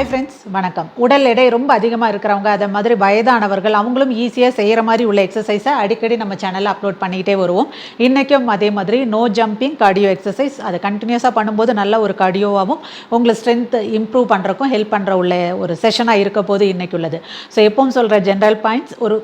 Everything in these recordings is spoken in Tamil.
ஹாய் ஃப்ரெண்ட்ஸ் வணக்கம். உடல் எடை ரொம்ப அதிகமாக இருக்கிறவங்க அதை மாதிரி வயதானவர்கள் அவங்களும் ஈஸியாக செய்கிற மாதிரி உள்ள எக்ஸசைஸை அடிக்கடி நம்ம சேனலில் அப்லோட் பண்ணிக்கிட்டே வருவோம். இன்றைக்கும் அதே மாதிரி நோ ஜம்பிங் கார்டியோ எக்ஸசைஸ் அதை கண்டினியூஸாக பண்ணும்போது நல்ல ஒரு கார்டியோவாகவும் உங்களை ஸ்ட்ரென்த் இம்ப்ரூவ் பண்ணுறக்கும் ஹெல்ப் பண்ணுற உள்ள ஒரு செஷனாக இருக்க போது இன்றைக்கு உள்ளது. ஸோ எப்பவும் சொல்கிற ஜென்ரல் பாயிண்ட்ஸ் ஒரு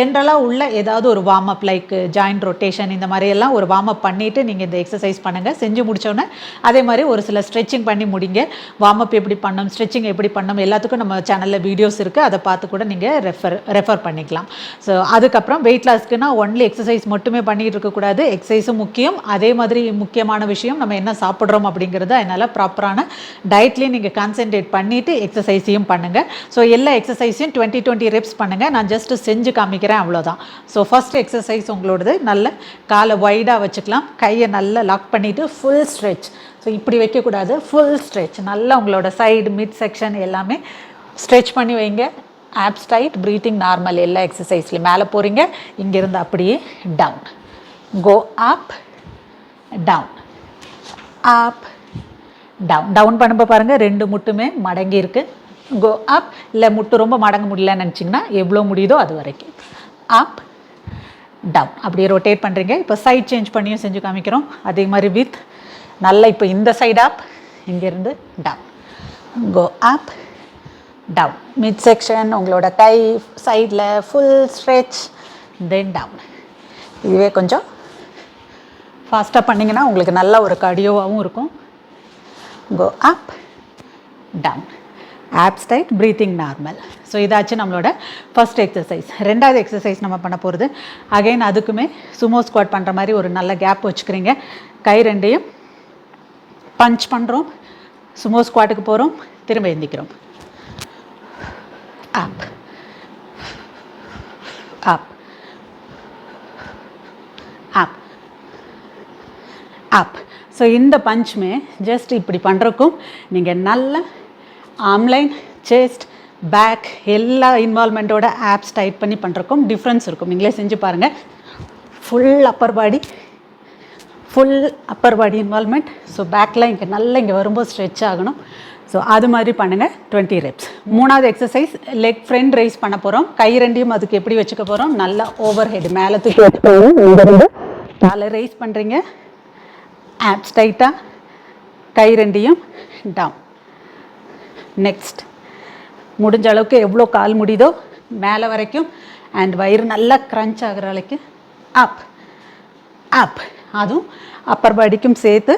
ஜென்ரலாக உள்ள ஏதாவது ஒரு warm up like joint rotation இந்த மாதிரியெல்லாம் ஒரு வார்ம் அப் பண்ணிவிட்டு நீங்கள் இந்த எக்ஸசைஸ் பண்ணுங்கள் செஞ்சு முடிச்சோன்னே அதே மாதிரி ஒரு சில ஸ்ட்ரெச்சிங் பண்ணி முடிங்க. வார்ம் அப் எப்படி பண்ணணும் ஸ்ட்ரெச்சிங் எப்படி பண்ணணும் எல்லாத்துக்கும் நம்ம சேனலில் வீடியோஸ் இருக்குது அதை பார்த்து கூட நீங்கள் ரெஃபர் ரெஃபர் பண்ணிக்கலாம். ஸோ அதுக்கப்புறம் வெயிட் லாஸ்க்குனா ஒன்லி எக்ஸசைஸ் மட்டுமே பண்ணிகிட்டு இருக்கக்கூடாது எக்ஸசைஸும் முக்கியம். அதே மாதிரி முக்கியமான விஷயம் நம்ம என்ன சாப்பிட்றோம் அப்படிங்கிறத அதனால் ப்ராப்பரான டயட்லேயும் நீங்கள் கான்சென்ட்ரேட் பண்ணிவிட்டு எக்ஸசைஸையும் பண்ணுங்கள் ஸோ எல்லா எக்ஸசைஸையும் டுவெண்ட்டி டுவெண்ட்டி ரெப்ஸ் பண்ணுங்கள் நான் ஜஸ்ட்டு செஞ்சு காமிக்கிறேன் அவ்வளோதான் ஸோ ஃபஸ்ட் எக்ஸசைஸ் உங்களோடது. நல்ல காலை ஒய்டாக வச்சுக்கலாம். கையை நல்லா லாக் பண்ணிவிட்டு ஃபுல் ஸ்ட்ரெச் ஸோ இப்படி வைக்கக்கூடாது. ஃபுல் ஸ்ட்ரெச் நல்லா உங்களோட சைடு மிட் செக்ஷன் எல்லாமே ஸ்ட்ரெச் பண்ணி வைங்க. ஆப்ஸ் டைட் ப்ரீத்திங் நார்மல் எல்லா எக்ஸசைஸ்லையும் மேலே போகிறீங்க இங்கேருந்து அப்படியே down go up down up down down பண்ணும்போது பாருங்கள் ரெண்டு முட்டுமே மடங்கியிருக்கு கோ அப் இல்லை முட்டு ரொம்ப மடங்க முடியலன்னு நினச்சிங்கன்னா எவ்வளோ முடியுதோ அது வரைக்கும். அப் டவுன் அப்படியே ரொட்டேட் பண்ணுறீங்க இப்போ சைட் சேஞ்ச் பண்ணியும் செஞ்சு காமிக்கிறோம். அதே மாதிரி வித் நல்லா இப்போ இந்த சைடு அப் இங்கேருந்து down go up down mid section உங்களோட கை சைடில் ஃபுல் ஸ்ட்ரெச் தென் டவுன் இதுவே கொஞ்சம் ஃபாஸ்ட்டாக பண்ணிங்கன்னா உங்களுக்கு நல்ல ஒரு கடியோவாகவும் இருக்கும். Go up down abs tight breathing normal so இதாச்சு நம்மளோட ஃபஸ்ட் எக்ஸசைஸ் ரெண்டாவது எக்ஸசைஸ் நம்ம பண்ண போகிறது அகைன் அதுக்குமே சுமோ ஸ்குவாட் பண்ணுற மாதிரி ஒரு நல்ல கேப் வச்சுக்கிறீங்க. கை ரெண்டையும் பஞ்ச் பண்ணுறோம் சுமோ ஸ்குவாட்டுக்கு போகிறோம் திரும்ப எந்திக்கிறோம். அப் அப் அப் அப் ஸோ இந்த பஞ்சுமே ஜஸ்ட் இப்படி பண்ணுறக்கும் நீங்கள் நல்ல ஆம்லைன் செஸ்ட் பேக் எல்லா இன்வால்மெண்ட்டோட ஆப்ஸ் டைட் பண்ணி பண்ணுறக்கும் டிஃப்ரென்ஸ் இருக்கும். நீங்களே செஞ்சு பாருங்கள் full upper body full upper body involvement so பேக்கில் இங்கே நல்லா இங்கே வரும்போது ஸ்ட்ரெச் ஆகணும். ஸோ அது மாதிரி பண்ணுங்கள் டுவெண்ட்டி ரெப்ஸ் மூணாவது எக்ஸசைஸ் லெக் ஃப்ரண்ட் ரைஸ் பண்ண போகிறோம் கை ரெண்டையும் அதுக்கு எப்படி வச்சுக்க போகிறோம் நல்லா ஓவர் ஹெட் மேலே தூக்கி வச்சுக்கோங்க இங்கேருந்து ரைஸ் பண்ணுறீங்க ஆப்ஸ் டைட்டாக கை ரெண்டையும் டவுன் நெக்ஸ்ட் முடிஞ்ச அளவுக்கு எவ்வளோ கால் முடியுதோ மேலே வரைக்கும். அண்ட் வயிறு நல்லா க்ரன்ச் ஆகிற அளவுக்கு அப் அப் அதுவும் அப்பர் பாடிக்கும் சேர்த்து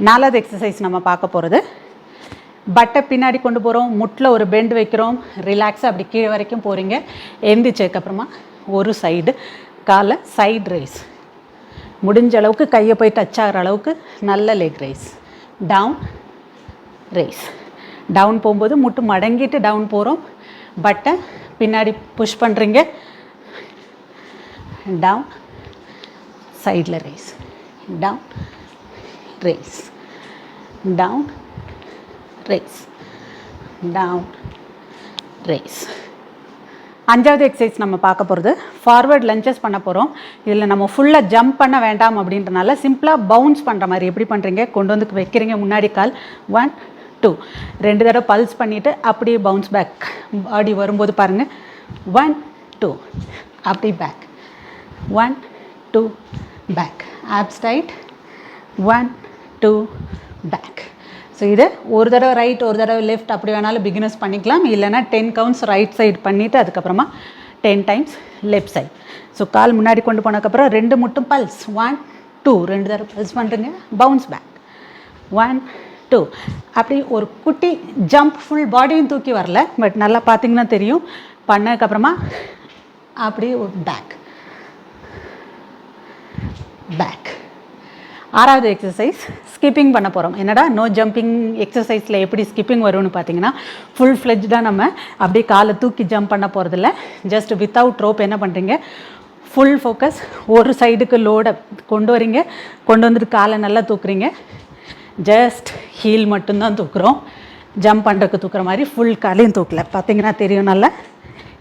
நாலாவது எக்ஸசைஸ் நம்ம பார்க்க போகிறது பட்டை பின்னாடி கொண்டு போகிறோம் முட்டில் ஒரு பெண்ட் வைக்கிறோம் ரிலாக்ஸாக அப்படி கீழே வரைக்கும் போகிறீங்க எந்திரிச்சதுக்கப்புறமா ஒரு சைடு காலை சைடு ரைஸ் முடிஞ்ச அளவுக்கு கையை போய் டச் ஆகிற அளவுக்கு நல்ல leg raise down raise down போகும்போது முட்டு மடங்கிட்டு டவுன் போகிறோம் பட்டை பின்னாடி புஷ் பண்ணுறீங்க டவுன் சைடில் rise down rise down rise down rise அஞ்சாவது எக்ஸசைஸ் நம்ம பார்க்க போகிறது ஃபார்வர்ட் லஞ்சஸ் பண்ண போகிறோம் இதில் நம்ம ஃபுல்லாக ஜம்ப் பண்ண வேண்டாம் அப்படின்றனால சிம்பிளாக பவுன்ஸ் பண்ணுற மாதிரி எப்படி பண்ணுறீங்க கொண்டு வந்து வைக்கிறீங்க முன்னாடி கால். ஒன் டூ ரெண்டு தடவை பல்ஸ் பண்ணிவிட்டு அப்படியே பவுன்ஸ் பேக் பாடி வரும்போது பாருங்கள் ஒன் டூ அப்படி back one two back abs tight one two back so இது ஒரு தடவை ரைட் ஒரு தடவை லெஃப்ட் அப்படி வேணாலும் பிகினர்ஸ் பண்ணிக்கலாம். இல்லைனா டென் கவுண்ட்ஸ் ரைட் சைடு பண்ணிவிட்டு அதுக்கப்புறமா ten times left side so கால் முன்னாடி கொண்டு போனதுக்கப்புறம் ரெண்டு மட்டும் பல்ஸ் ஒன் டூ ரெண்டு தடவை பல்ஸ் பண்ணுறீங்க பவுன்ஸ் பேக் ஒன் டூ அப்படி ஒரு குட்டி ஜம்ப் ஃபுல் பாடியும் தூக்கி வரல பட் நல்லா பார்த்தீங்கன்னா தெரியும். பண்ணதுக்கப்புறமா அப்படி ஒரு பேக் பேக் ஆறாவது எக்ஸசைஸ் ஸ்கிப்பிங் பண்ண போகிறோம் என்னடா நோ ஜம்பிங் எக்ஸசைஸில் எப்படி ஸ்கிப்பிங் வரும்னு பார்த்தீங்கன்னா ஃபுல் ஃப்ளெஜ்டாக நம்ம அப்படியே காலை தூக்கி ஜம்ப் பண்ண போகிறதில்ல ஜஸ்ட் வித்தவுட் ரோப் என்ன பண்ணுறீங்க ஃபுல் ஃபோக்கஸ் ஒரு சைடுக்கு லோடை கொண்டு வரீங்க. கொண்டு வந்துட்டு காலை நல்லா தூக்குறீங்க. ஜஸ்ட் ஹீல் மட்டும்தான் தூக்குறோம். ஜம்ப் பண்ணுறதுக்கு தூக்குற மாதிரி ஃபுல் காலையும் தூக்கல. பார்த்தீங்கன்னா தெரியும் நல்லா.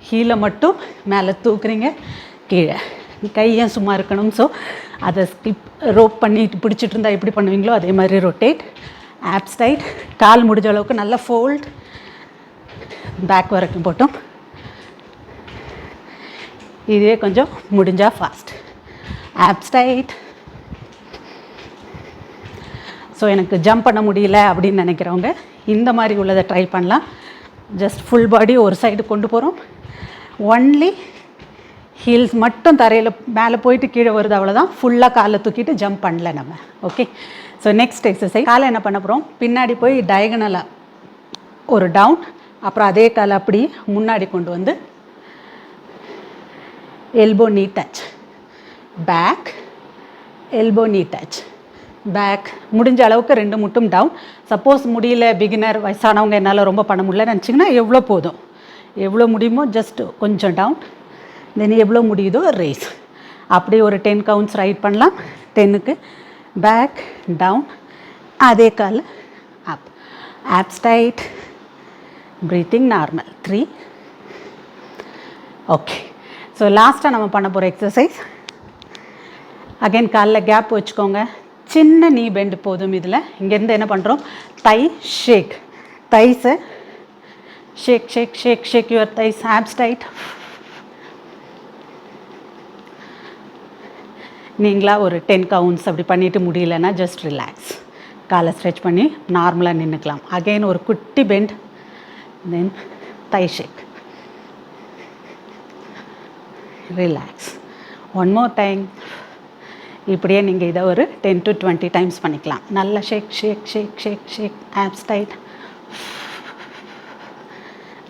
ஹீலை மட்டும் மேலே தூக்குறீங்க. கீழே. கையும் சும்மா இருக்கணும். ஸோ அதை ஸ்கிப் ரோப் பண்ணி பிடிச்சிட்டு இருந்தால் எப்படி பண்ணுவீங்களோ அதே மாதிரி ரொட்டேட் ஆப்ஸ் டைட் கால் முடிஞ்ச அளவுக்கு நல்லா ஃபோல்ட் பேக் வரைக்கும் போட்டோம். இதே கொஞ்சம் முடிஞ்சால் ஃபாஸ்ட் ஆப்ஸ் டைட் ஸோ எனக்கு ஜம்ப் பண்ண முடியல அப்படின்னு நினைக்கிறவங்க இந்த மாதிரி உள்ளதை ட்ரை பண்ணலாம். ஜஸ்ட் ஃபுல் பாடி ஒரு சைடு கொண்டு போகிறோம் ஒன்லி ஹீல்ஸ் மட்டும் தரையில் மேலே போயிட்டு கீழே வருது அவ்வளோதான் ஃபுல்லாக காலை தூக்கிட்டு ஜம்ப் பண்ணல நம்ம. ஓகே ஸோ நெக்ஸ்ட் எக்ஸசைஸ் காலை என்ன பண்ண போகிறோம் பின்னாடி போய் டயகனலாக ஒரு டவுன் அப்புறம் அதே காலை அப்படி முன்னாடி கொண்டு வந்து elbow knee touch back elbow knee touch back முடிஞ்ச அளவுக்கு ரெண்டு முட்டும் டவுன் சப்போஸ் முடியல பிகினர் வயசானவங்க என்னால் ரொம்ப பண்ண முடியல நினச்சிங்கன்னா எவ்வளோ போதும்? எவ்வளோ முடியுமோ ஜஸ்ட் கொஞ்சம் டவுன் தென் எவ்வளோ முடியுதோ ரேஸ் அப்படியே ஒரு டென் கவுண்ட்ஸ் ரைட் பண்ணலாம். டென்னுக்கு பேக் டவுன் அதே கால் up abs tight breathing normal three okay so லாஸ்ட்டாக நம்ம பண்ண போகிற எக்ஸசைஸ் அகைன் காலில் கேப் வச்சுக்கோங்க. சின்ன நீ பெண்டு போதும் இதில். இங்கேருந்து என்ன பண்ணுறோம் thigh shake தைஸை shake shake shake shake your thighs abs tight நீங்களா ஒரு டென் கவுண்ட்ஸ் அப்படி பண்ணிவிட்டு முடியலன்னா ஜஸ்ட் ரிலாக்ஸ் காலை ஸ்ட்ரெச் பண்ணி நார்மலாக நின்றுக்கலாம் அகைன் ஒரு குட்டி bend then thigh shake relax one more time இப்படியே நீங்கள் இதை ஒரு டென் டு டுவெண்ட்டி டைம்ஸ் பண்ணிக்கலாம். நல்ல shake shake shake shake shake abs tight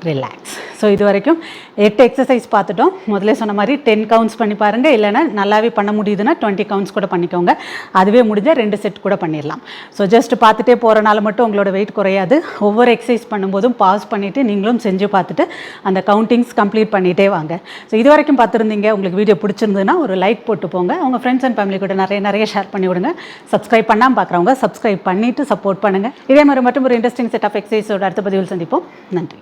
relax so இது வரைக்கும் எட்டு எக்ஸசைஸ் பார்த்துட்டோம். முதல்ல சொன்ன மாதிரி டென் கவுண்ட்ஸ் பண்ணி பாருங்கள் இல்லைன்னா நல்லாவே பண்ண முடியுதுன்னா டுவெண்ட்டி கவுண்ட்ஸ் கூட பண்ணிக்கோங்க. அதுவே முடிஞ்சால் ரெண்டு செட் கூட பண்ணிடலாம். ஸோ ஜஸ்ட் பார்த்துட்டே போகிறனால மட்டும் உங்களோட வெயிட் குறையாது. ஒவ்வொரு எக்ஸசைஸ் பண்ணும்போதும் பாஸ் பண்ணிவிட்டு நீங்களும் செஞ்சு பார்த்துட்டு அந்த கவுண்டிங்ஸ் கம்ப்ளீட் பண்ணிகிட்டே வாங்க. ஸோ இது வரைக்கும் பார்த்துருந்தீங்க. உங்களுக்கு வீடியோ பிடிச்சிருந்ததுன்னா ஒரு லைக் போட்டு போங்க. உங்கள் ஃப்ரெண்ட்ஸ் அண்ட் ஃபேமிலி கூட நிறைய நிறைய ஷேர் பண்ணி விடுங்க. சப்ஸ்கிரைப் பண்ணாமல் பார்க்குறவங்க சப்ஸ்கிரைப் பண்ணிவிட்டு சப்போர்ட் பண்ணுங்கள் இதே மாதிரி மட்டும் ஒரு இன்ட்ரெஸ்டிங் செட் ஆஃப் எக்ஸசைஸோட அடுத்த பதிவில் சந்திப்போம். நன்றி.